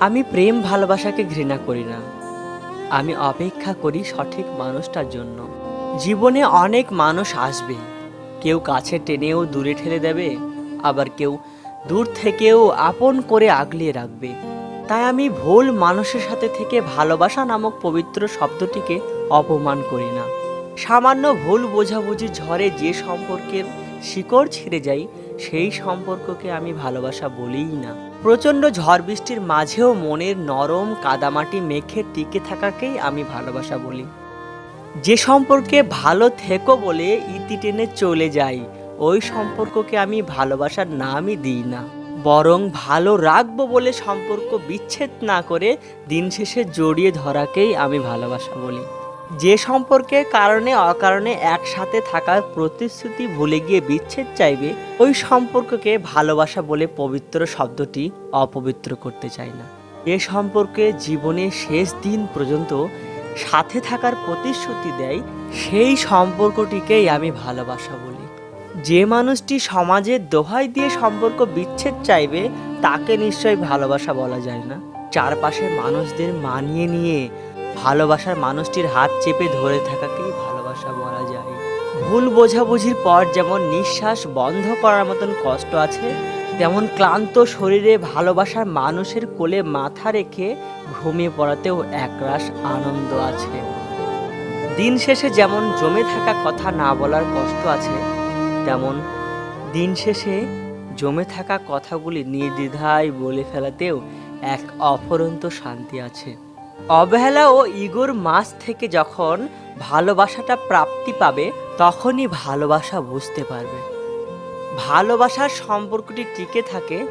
আমি প্রেম ভালোবাসাকে ঘৃণা করি না। আমি অপেক্ষা করি সঠিক মানুষটার জন্য। জীবনে অনেক মানুষ আসবে। কেউ কাছে টেনেও দূরে ঠেলে দেবে, আবার কেউ দূর থেকেও আপন করে আগলিয়ে রাখবে। তাই আমি ভুল মানুষের সাথে থেকে ভালোবাসা নামক পবিত্র শব্দটিকে অপমান করি না। সামান্য ভুল বোঝাবুঝি ঝড়ে যে সম্পর্কের শিকড় ছিঁড়ে যায় সেই সম্পর্ককে আমি ভালোবাসা বলিই না। প্রচণ্ড ঝড় বৃষ্টির মাঝেও মনের নরম কাদামাটি মেখে টিকে থাকাকেই আমি ভালোবাসা বলি। যে সম্পর্কে ভালো থেকো বলে ইতি টেনে চলে যাই, ওই সম্পর্ককে আমি ভালোবাসার নামই দিই না। বরং ভালো রাখব বলে সম্পর্ক বিচ্ছেদ না করে দিন শেষে জড়িয়ে ধরাকেই আমি ভালোবাসা বলি। যে সম্পর্কের কারণে অকারণে একসাথে থাকার প্রতিশ্রুতি ভুলে গিয়ে বিচ্ছেদ চাইবে, ওই সম্পর্ককে ভালোবাসা বলে পবিত্র শব্দটি অপবিত্র করতে চাই না। এ সম্পর্কে জীবনের শেষ দিন পর্যন্ত সাথে থাকার প্রতিশ্রুতি দেয়, সেই সম্পর্কটিকেই আমি ভালোবাসা বলি। যে মানুষটি সমাজের দোহাই দিয়ে সম্পর্ক বিচ্ছেদ চাইবে, তাকে নিশ্চয়ই ভালোবাসা বলা যায় না। চারপাশের মানুষদের মানিয়ে নিয়ে ভালোবাসার মানুষটির হাত চেপে ধরে থাকাকেই ভালোবাসা বলা যায়। ভুল বোঝাবুঝির পর যেমন নিঃশ্বাস বন্ধ করার মতন কষ্ট আছে, তেমন ক্লান্ত শরীরে ভালোবাসার মানুষের কোলে মাথা রেখে ঘুমিয়ে পড়াতেও একরাশ আনন্দ আছে। দিন শেষে যেমন জমে থাকা কথা না বলার কষ্ট আছে, তেমন দিন শেষে জমে থাকা কথাগুলি নির্দ্বিধায় বলে ফেলাতেও এক অফরন্ত শান্তি আছে। অবহেলা ও ইগোর মাছ থেকে যখন ভালোবাসাটা প্রাপ্তি পাবে, তখনই ভালোবাসা বুঝতে পারবে। ভালোবাসার সম্পর্কটি টিকে থাকে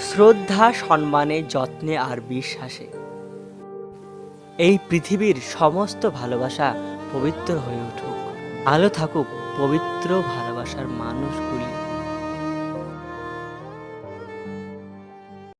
শ্রদ্ধা, সম্মানে, যত্নে আর বিশ্বাসে। এই পৃথিবীর সমস্ত ভালোবাসা পবিত্র হয়ে উঠুক। আলো থাকুক পবিত্র ভালোবাসার মানুষগুলি।